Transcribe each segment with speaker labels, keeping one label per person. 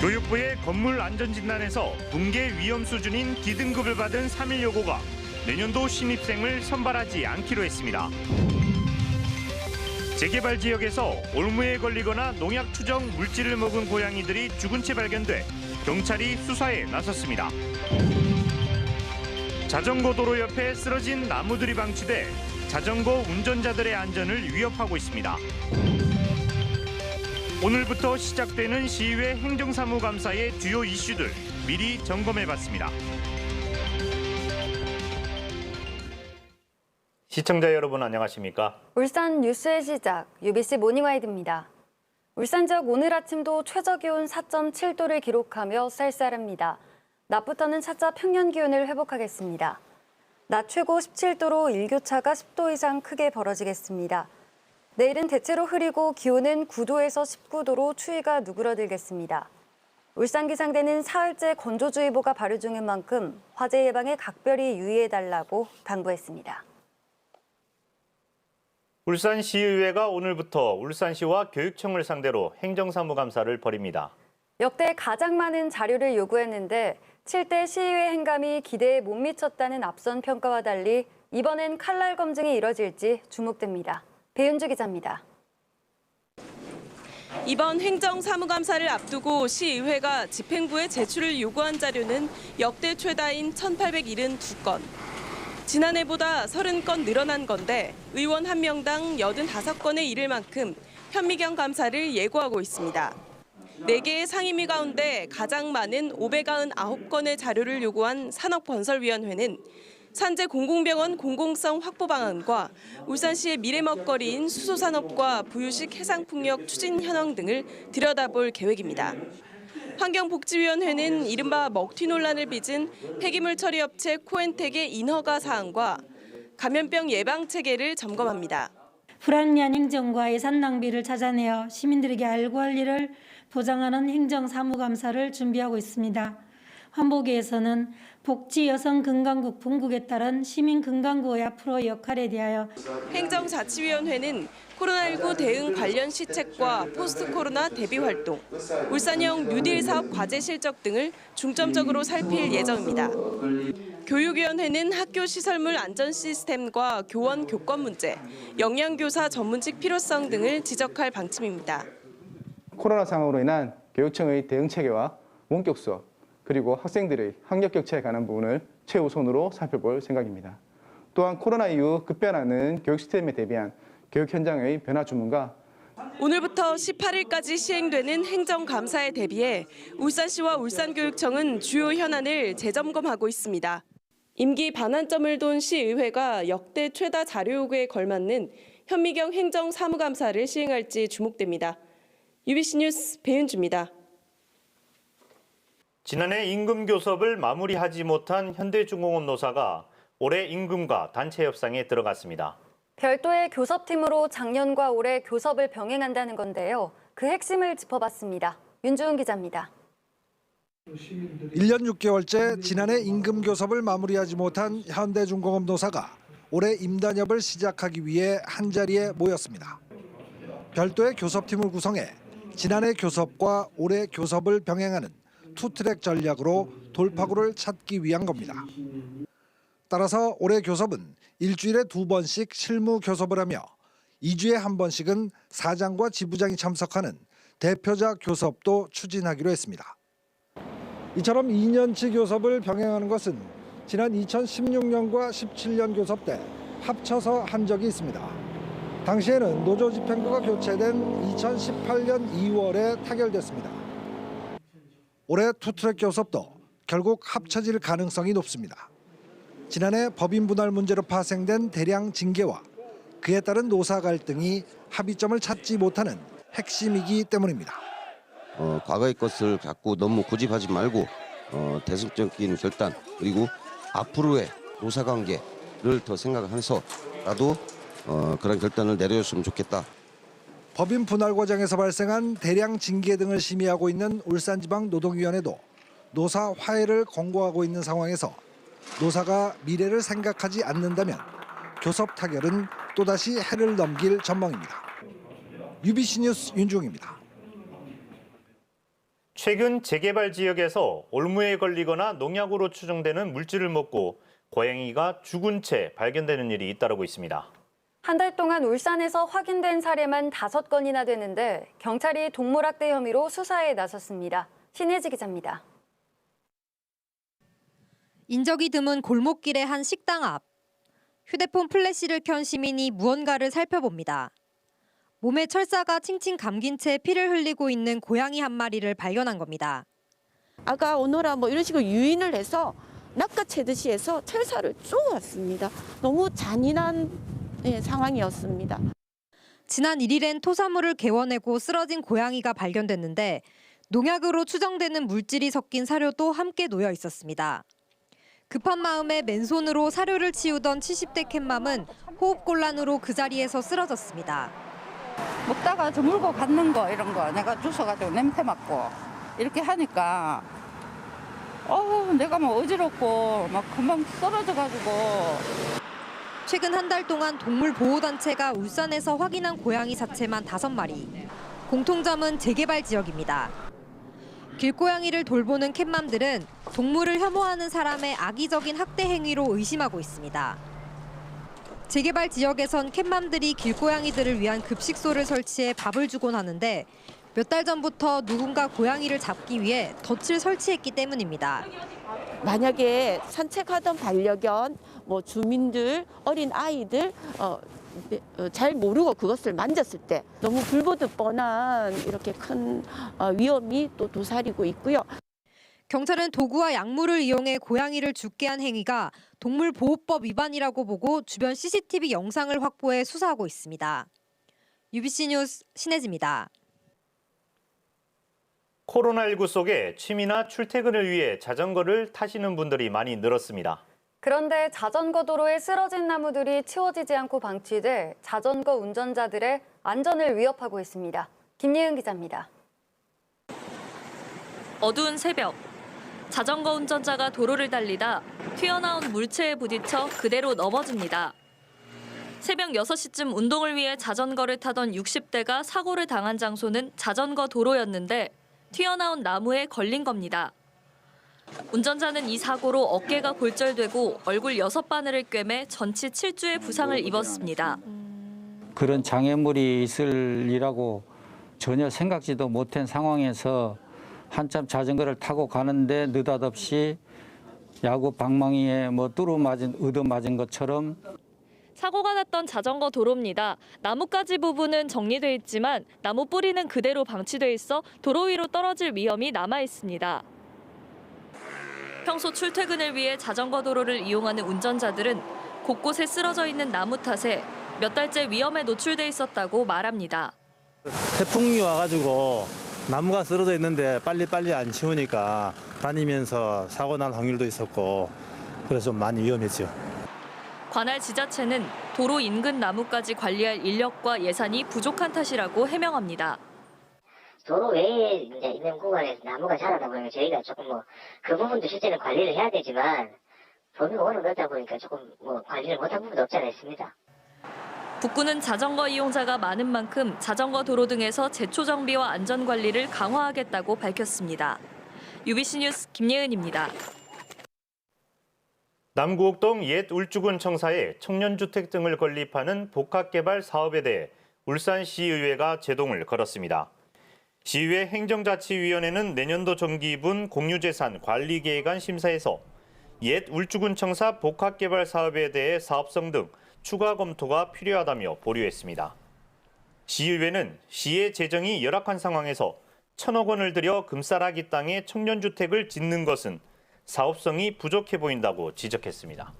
Speaker 1: 교육부의 건물 안전진단에서 붕괴 위험 수준인 D등급을 받은 3일 여고가 내년도 신입생을 선발하지 않기로 했습니다. 재개발 지역에서 올무에 걸리거나 농약 추정 물질을 먹은 고양이들이 죽은 채 발견돼 경찰이 수사에 나섰습니다. 자전거 도로 옆에 쓰러진 나무들이 방치돼 자전거 운전자들의 안전을 위협하고 있습니다. 오늘부터 시작되는 시의회 행정사무감사의 주요 이슈들 미리 점검해봤습니다. 시청자 여러분 안녕하십니까?
Speaker 2: 울산 뉴스의 시작 UBC 모닝와이드입니다. 울산 지역 오늘 아침도 최저기온 4.7도를 기록하며 쌀쌀합니다. 낮부터는 차차 평년 기온을 회복하겠습니다. 낮 최고 17도로 일교차가 10도 이상 크게 벌어지겠습니다. 내일은 대체로 흐리고 기온은 9도에서 19도로 추위가 누그러들겠습니다. 울산 기상대는 사흘째 건조주의보가 발효 중인 만큼 화재 예방에 각별히 유의해달라고 당부했습니다.
Speaker 1: 울산시의회가 오늘부터 울산시와 교육청을 상대로 행정사무감사를 벌입니다.
Speaker 2: 역대 가장 많은 자료를 요구했는데 7대 시의회 행감이 기대에 못 미쳤다는 앞선 평가와 달리 이번엔 칼날 검증이 이뤄질지 주목됩니다. 배윤주 기자입니다.
Speaker 3: 이번 행정사무감사를 앞두고 시의회가 집행부에 제출을 요구한 자료는 역대 최다인 1,872건. 지난해보다 30건 늘어난 건데 의원 한 명당 85건에 이를 만큼 현미경 감사를 예고하고 있습니다. 4개의 상임위 가운데 가장 많은 599건의 자료를 요구한 산업건설위원회는 산재 공공병원 공공성 확보 방안과 울산시의 미래 먹거리인 수소산업과 부유식 해상풍력 추진 현황 등을 들여다볼 계획입니다. 환경복지위원회는 이른바 먹튀 논란을 빚은 폐기물 처리 업체 코엔텍의 인허가 사항과 감염병 예방 체계를 점검합니다.
Speaker 4: 불합리한 행정과 예산 낭비를 찾아내어 시민들에게 알고 할 일을 보장하는 행정사무감사를 준비하고 있습니다. 환복위에서는 복지 여성 건강국 분국에 따른 시민 건강구의 앞으로 역할에 대하여
Speaker 3: 행정자치위원회는 코로나19 대응 관련 시책과 포스트 코로나 대비 활동, 울산형 뉴딜 사업 과제 실적 등을 중점적으로 살필 예정입니다. 교육위원회는 학교 시설물 안전 시스템과 교원 교권 문제, 영양교사 전문직 필요성 등을 지적할 방침입니다.
Speaker 5: 코로나 상황으로 인한 교육청의 대응 체계와 원격 수업 그리고 학생들의 학력 격차에 관한 부분을 최우선으로 살펴볼 생각입니다. 또한 코로나 이후 급변하는 교육 시스템에 대비한 교육 현장의 변화 주문과
Speaker 3: 오늘부터 18일까지 시행되는 행정감사에 대비해 울산시와 울산교육청은 주요 현안을 재점검하고 있습니다. 임기 반환점을 돈 시의회가 역대 최다 자료 요구에 걸맞는 현미경 행정사무감사를 시행할지 주목됩니다. UBC 뉴스 배윤주입니다.
Speaker 1: 지난해 임금 교섭을 마무리하지 못한 현대중공업 노사가 올해 임금과 단체 협상에 들어갔습니다.
Speaker 2: 별도의 교섭팀으로 작년과 올해 교섭을 병행한다는 건데요. 그 핵심을 짚어봤습니다. 윤주은 기자입니다.
Speaker 6: 1년 6개월째 지난해 임금 교섭을 마무리하지 못한 현대중공업 노사가 올해 임단협을 시작하기 위해 한자리에 모였습니다. 별도의 교섭팀을 구성해 지난해 교섭과 올해 교섭을 병행하는 투트랙 전략으로 돌파구를 찾기 위한 겁니다. 따라서 올해 교섭은 일주일에 두 번씩 실무 교섭을 하며 2주에 한 번씩은 사장과 지부장이 참석하는 대표자 교섭도 추진하기로 했습니다. 이처럼 2년치 교섭을 병행하는 것은 지난 2016년과 17년 교섭 때 합쳐서 한 적이 있습니다. 당시에는 노조 집행부가 교체된 2018년 2월에 타결됐습니다. 올해 투트랙 교섭도 결국 합쳐질 가능성이 높습니다. 지난해 법인 분할 문제로 파생된 대량 징계와 그에 따른 노사 갈등이 합의점을 찾지 못하는 핵심이기 때문입니다.
Speaker 7: 어, 과거의 것을 갖고 너무 고집하지 말고 어, 대승적인 결단 그리고 앞으로의 노사 관계를 더 생각해서라도 어, 그런 결단을 내려줬으면 좋겠다.
Speaker 6: 법인 분할 과정에서 발생한 대량 징계 등을 심의하고 있는 울산지방 노동위원회도 노사 화해를 권고하고 있는 상황에서 노사가 미래를 생각하지 않는다면 교섭 타결은 또다시 해를 넘길 전망입니다. UBC 뉴스 윤중입니다.
Speaker 1: 최근 재개발 지역에서 올무에 걸리거나 농약으로 추정되는 물질을 먹고 고양이가 죽은 채 발견되는 일이 잇따르고 있습니다.
Speaker 2: 한 달 동안 울산에서 확인된 사례만 다섯 건이나 되는데 경찰이 동물학대 혐의로 수사에 나섰습니다. 신혜지 기자입니다.
Speaker 8: 인적이 드문 골목길의 한 식당 앞. 휴대폰 플래시를 켠 시민이 무언가를 살펴봅니다. 몸에 철사가 칭칭 감긴 채 피를 흘리고 있는 고양이 한 마리를 발견한 겁니다.
Speaker 9: 아가 오너라 뭐 이런 식으로 유인을 해서 낚아채듯이 해서 철사를 쪼았습니다. 너무 잔인한 예, 상황이었습니다.
Speaker 8: 지난 1일엔 토사물을 개워내고 쓰러진 고양이가 발견됐는데 농약으로 추정되는 물질이 섞인 사료도 함께 놓여 있었습니다. 급한 마음에 맨손으로 사료를 치우던 70대 캣맘은 호흡곤란으로 그 자리에서 쓰러졌습니다.
Speaker 10: 먹다가 저 물고 갖는 거 이런 거 내가 주워가지고 냄새 맡고 이렇게 하니까 어 내가 막 어지럽고 막 금방 쓰러져가지고
Speaker 8: 최근 한 달 동안 동물보호단체가 울산에서 확인한 고양이 사체만 다섯 마리. 공통점은 재개발 지역입니다. 길고양이를 돌보는 캣맘들은 동물을 혐오하는 사람의 악의적인 학대 행위로 의심하고 있습니다. 재개발 지역에선 캣맘들이 길고양이들을 위한 급식소를 설치해 밥을 주곤 하는데 몇 달 전부터 누군가 고양이를 잡기 위해 덫을 설치했기 때문입니다.
Speaker 9: 만약에 산책하던 반려견, 뭐 주민들, 어린 아이들 어, 네, 어, 잘 모르고 그것을 만졌을 때 너무 불보듯 뻔한 이렇게 큰 어, 위험이 또 도사리고 있고요.
Speaker 8: 경찰은 도구와 약물을 이용해 고양이를 죽게 한 행위가 동물보호법 위반이라고 보고 주변 CCTV 영상을 확보해 수사하고 있습니다. UBC 뉴스 신혜지입니다.
Speaker 1: 코로나19 속에 취미나 출퇴근을 위해 자전거를 타시는 분들이 많이 늘었습니다.
Speaker 2: 그런데 자전거 도로에 쓰러진 나무들이 치워지지 않고 방치돼 자전거 운전자들의 안전을 위협하고 있습니다. 김예은 기자입니다.
Speaker 11: 어두운 새벽 자전거 운전자가 도로를 달리다 튀어나온 물체에 부딪혀 그대로 넘어집니다. 새벽 6시쯤 운동을 위해 자전거를 타던 60대가 사고를 당한 장소는 자전거 도로였는데 튀어나온 나무에 걸린 겁니다. 운전자는 이 사고로 어깨가 골절되고 얼굴 6바늘을 꿰매 전치 7주의 부상을 입었습니다.
Speaker 12: 그런 장애물이 있으리라고 전혀 생각지도 못한 상황에서 한참 자전거를 타고 가는데 느닷없이 야구 방망이에 뭐 뚜루 맞은 얻어 맞은 것처럼
Speaker 11: 사고가 났던 자전거 도로입니다. 나뭇가지 부분은 정리돼 있지만 나무 뿌리는 그대로 방치돼 있어 도로 위로 떨어질 위험이 남아 있습니다. 평소 출퇴근을 위해 자전거 도로를 이용하는 운전자들은 곳곳에 쓰러져 있는 나무 탓에 몇 달째 위험에 노출돼 있었다고 말합니다.
Speaker 13: 태풍이 와가지고 나무가 쓰러져 있는데 빨리빨리 안 치우니까 다니면서 사고 날 확률도 있었고 그래서 좀 많이 위험했죠.
Speaker 11: 관할 지자체는 도로 인근 나무까지 관리할 인력과 예산이 부족한 탓이라고 해명합니다.
Speaker 14: 도로 외에 있는 구간에서 나무가 자라다 보니까 저희가 조금 뭐 그 부분도 실제는 관리를 해야 되지만 범위 워낙 넓다 보니까 조금 뭐 관리를 못한 부분도 없지 않아 있습니다.
Speaker 11: 북구는 자전거 이용자가 많은 만큼 자전거 도로 등에서 제초 정비와 안전 관리를 강화하겠다고 밝혔습니다. UBC 뉴스 김예은입니다.
Speaker 1: 남구옥동 옛 울주군 청사에 청년주택 등을 건립하는 복합개발 사업에 대해 울산시의회가 제동을 걸었습니다. 시의회 행정자치위원회는 내년도 정기분 공유재산 관리계획안 심사에서 옛 울주군 청사 복합개발 사업에 대해 사업성 등 추가 검토가 필요하다며 보류했습니다. 시의회는 시의 재정이 열악한 상황에서 천억 원을 들여 금싸라기 땅에 청년주택을 짓는 것은 사업성이 부족해 보인다고 지적했습니다.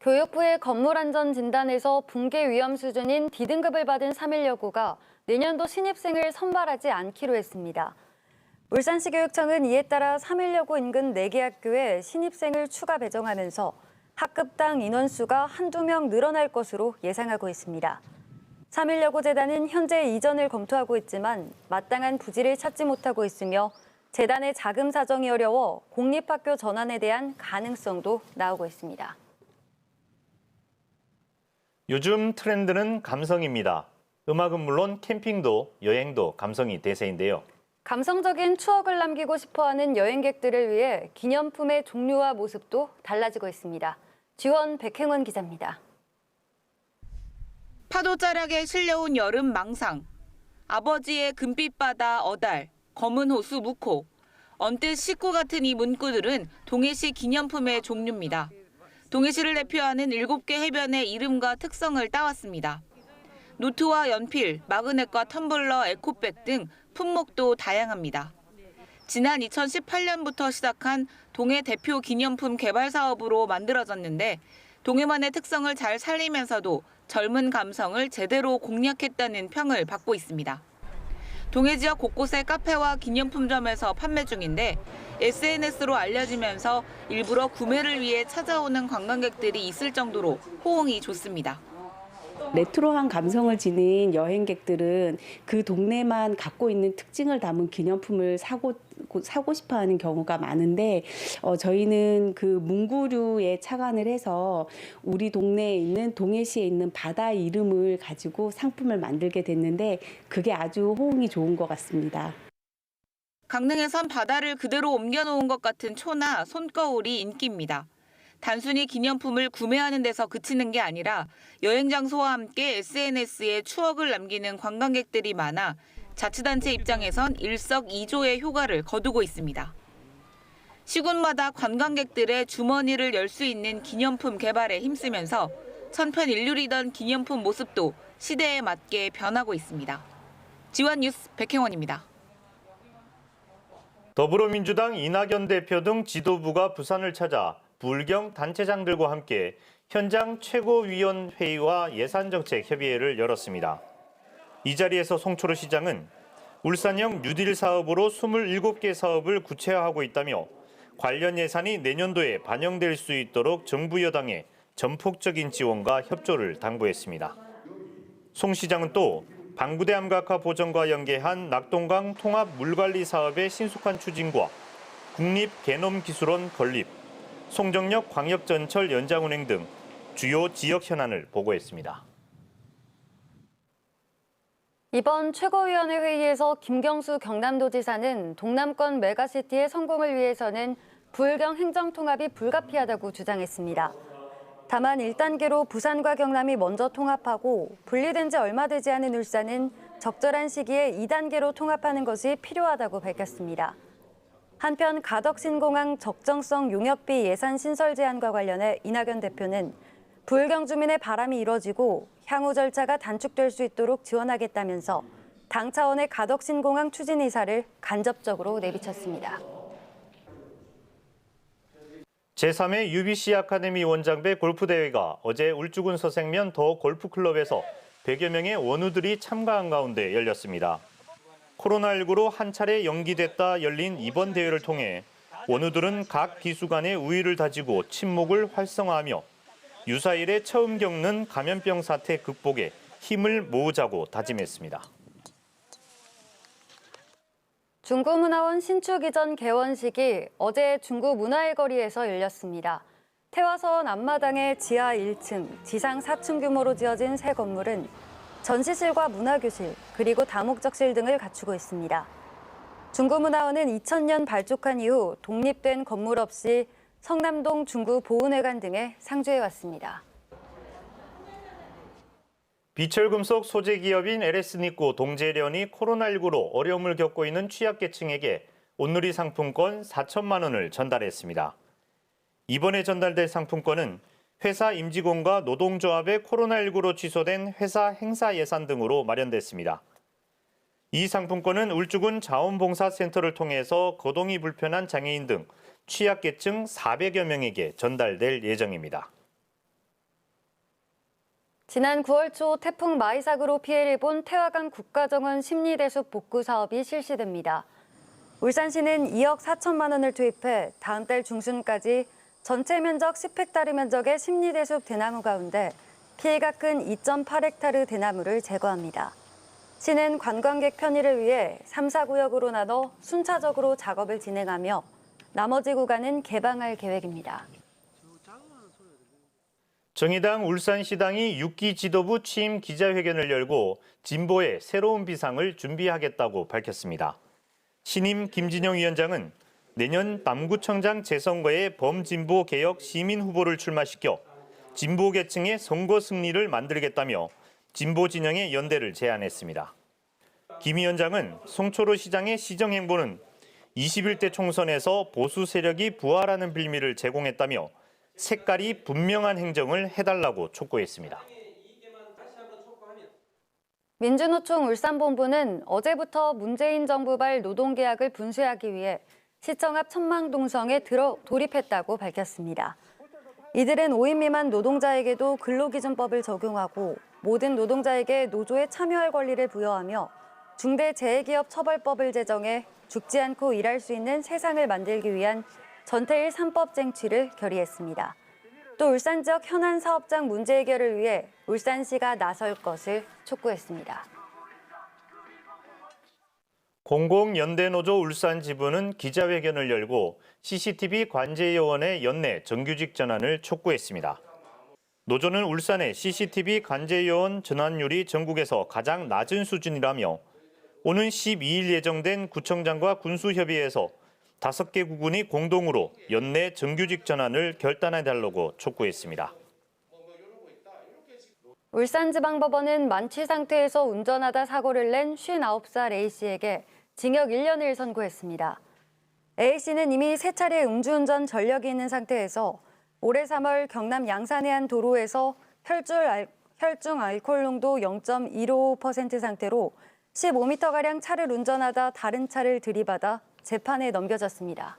Speaker 2: 교육부의 건물안전 진단에서 붕괴 위험 수준인 D등급을 받은 3일 여고가 내년도 신입생을 선발하지 않기로 했습니다. 울산시 교육청은 이에 따라 3일 여고 인근 4개 학교에 신입생을 추가 배정하면서 학급당 인원수가 한두 명 늘어날 것으로 예상하고 있습니다. 3일 여고 재단은 현재 이전을 검토하고 있지만 마땅한 부지를 찾지 못하고 있으며 재단의 자금 사정이 어려워 공립학교 전환에 대한 가능성도 나오고 있습니다.
Speaker 1: 요즘 트렌드는 감성입니다. 음악은 물론 캠핑도 여행도 감성이 대세인데요.
Speaker 2: 감성적인 추억을 남기고 싶어하는 여행객들을 위해 기념품의 종류와 모습도 달라지고 있습니다. 지원 백행원 기자입니다.
Speaker 15: 파도자락에 실려온 여름 망상. 아버지의 금빛 바다 어달, 검은 호수 묵호. 언뜻 식구 같은 이 문구들은 동해시 기념품의 종류입니다. 동해시를 대표하는 7개 해변의 이름과 특성을 따왔습니다. 노트와 연필, 마그넷과 텀블러, 에코백 등 품목도 다양합니다. 지난 2018년부터 시작한 동해 대표 기념품 개발 사업으로 만들어졌는데 동해만의 특성을 잘 살리면서도 젊은 감성을 제대로 공략했다는 평을 받고 있습니다. 동해 지역 곳곳의 카페와 기념품점에서 판매 중인데 SNS로 알려지면서 일부러 구매를 위해 찾아오는 관광객들이 있을 정도로 호응이 좋습니다.
Speaker 16: 레트로한 감성을 지닌 여행객들은 그 동네만 갖고 있는 특징을 담은 기념품을 사고 사고 싶어 하는 경우가 많은데 어, 저희는 그 문구류에 착안을 해서 우리 동네에 있는 동해시에 있는 바다 이름을 가지고 상품을 만들게 됐는데 그게 아주 호응이 좋은 것 같습니다.
Speaker 15: 강릉에선 바다를 그대로 옮겨놓은 것 같은 초나 손거울이 인기입니다. 단순히 기념품을 구매하는 데서 그치는 게 아니라 여행 장소와 함께 SNS에 추억을 남기는 관광객들이 많아 자치단체 입장에선 일석이조의 효과를 거두고 있습니다. 시군마다 관광객들의 주머니를 열 수 있는 기념품 개발에 힘쓰면서 천편일률이던 기념품 모습도 시대에 맞게 변하고 있습니다. 지원 뉴스 백행원입니다.
Speaker 1: 더불어민주당 이낙연 대표 등 지도부가 부산을 찾아 불경 단체장들과 함께 현장 최고위원회의와 예산정책 협의회를 열었습니다. 이 자리에서 송초로 시장은 울산형 뉴딜 사업으로 27개 사업을 구체화하고 있다며 관련 예산이 내년도에 반영될 수 있도록 정부 여당에 전폭적인 지원과 협조를 당부했습니다. 송 시장은 또 방구대 암각화 보전과 연계한 낙동강 통합 물관리 사업의 신속한 추진과 국립개놈기술원 건립, 송정역 광역전철 연장 운행 등 주요 지역 현안을 보고했습니다.
Speaker 2: 이번 최고위원회 회의에서 김경수 경남도지사는 동남권 메가시티의 성공을 위해서는 부울경 행정 통합이 불가피하다고 주장했습니다. 다만 1단계로 부산과 경남이 먼저 통합하고 분리된 지 얼마 되지 않은 울산은 적절한 시기에 2단계로 통합하는 것이 필요하다고 밝혔습니다. 한편 가덕신공항 적정성 용역비 예산 신설 제안과 관련해 이낙연 대표는 부울경 주민의 바람이 이뤄지고 향후 절차가 단축될 수 있도록 지원하겠다면서 당 차원의 가덕신공항 추진 의사를 간접적으로 내비쳤습니다.
Speaker 1: 제3회 UBC 아카데미 원장배 골프대회가 어제 울주군 서생면 더 골프클럽에서 100여 명의 원우들이 참가한 가운데 열렸습니다. 코로나19로 한 차례 연기됐다 열린 이번 대회를 통해 원우들은 각 기수 간의 우위를 다지고 친목을 활성화하며 유사일에 처음 겪는 감염병 사태 극복에 힘을 모으자고 다짐했습니다.
Speaker 2: 중구문화원 신축 이전 개원식이 어제 중구 문화의 거리에서 열렸습니다. 태화서원 앞마당의 지하 1층, 지상 4층 규모로 지어진 새 건물은 전시실과 문화교실, 그리고 다목적실 등을 갖추고 있습니다. 중구문화원은 2000년 발족한 이후 독립된 건물 없이 성남동 중구 보은회관 등에 상주해 왔습니다.
Speaker 1: 비철금속 소재 기업인 LS니코 동재련이 코로나19로 어려움을 겪고 있는 취약계층에게 온누리 상품권 4천만 원을 전달했습니다. 이번에 전달될 상품권은 회사 임직원과 노동조합의 코로나19로 취소된 회사 행사 예산 등으로 마련됐습니다. 이 상품권은 울주군 자원봉사센터를 통해서 거동이 불편한 장애인 등 취약계층 400여 명에게 전달될 예정입니다.
Speaker 2: 지난 9월 초 태풍 마이삭으로 피해를 본 태화강 국가정원 심리대숲 복구 사업이 실시됩니다. 울산시는 2억 4천만 원을 투입해 다음 달 중순까지 전체 면적 10헥타르 면적의 심리대숲 대나무 가운데 피해가 큰 2.8헥타르 대나무를 제거합니다. 시는 관광객 편의를 위해 3, 4구역으로 나눠 순차적으로 작업을 진행하며 나머지 구간은 개방할 계획입니다.
Speaker 1: 정의당 울산시당이 6기 지도부 취임 기자회견을 열고 진보의 새로운 비상을 준비하겠다고 밝혔습니다. 신임 김진영 위원장은 내년 남구청장 재선거에 범진보 개혁 시민 후보를 출마시켜 진보 계층의 선거 승리를 만들겠다며 진보 진영의 연대를 제안했습니다. 김 위원장은 송초로 시장의 시정 행보는 21대 총선에서 보수 세력이 부활하는 빌미를 제공했다며 색깔이 분명한 행정을 해달라고 촉구했습니다.
Speaker 2: 민주노총 울산본부는 어제부터 문재인 정부발 노동계약을 분쇄하기 위해 시청 앞 천망동성에 들어 돌입했다고 밝혔습니다. 이들은 5인 미만 노동자에게도 근로기준법을 적용하고 모든 노동자에게 노조에 참여할 권리를 부여하며 중대재해기업 처벌법을 제정해 죽지 않고 일할 수 있는 세상을 만들기 위한 전태일 3법 쟁취를 결의했습니다. 또 울산 지역 현안 사업장 문제 해결을 위해 울산시가 나설 것을 촉구했습니다.
Speaker 1: 공공연대노조 울산 지부는 기자회견을 열고 CCTV 관제요원의 연내 정규직 전환을 촉구했습니다. 노조는 울산의 CCTV 관제요원 전환율이 전국에서 가장 낮은 수준이라며 오는 12일 예정된 구청장과 군수협의회에서 다섯 개 구군이 공동으로 연내 정규직 전환을 결단해달라고 촉구했습니다.
Speaker 2: 울산지방법원은 만취 상태에서 운전하다 사고를 낸 59살 A씨에게 징역 1년을 선고했습니다. A씨는 이미 세 차례 음주운전 전력이 있는 상태에서 올해 3월 경남 양산의 한 도로에서 알, 혈중 알코올 농도 0.155% 상태로 15m가량 차를 운전하다 다른 차를 들이받아 재판에 넘겨졌습니다.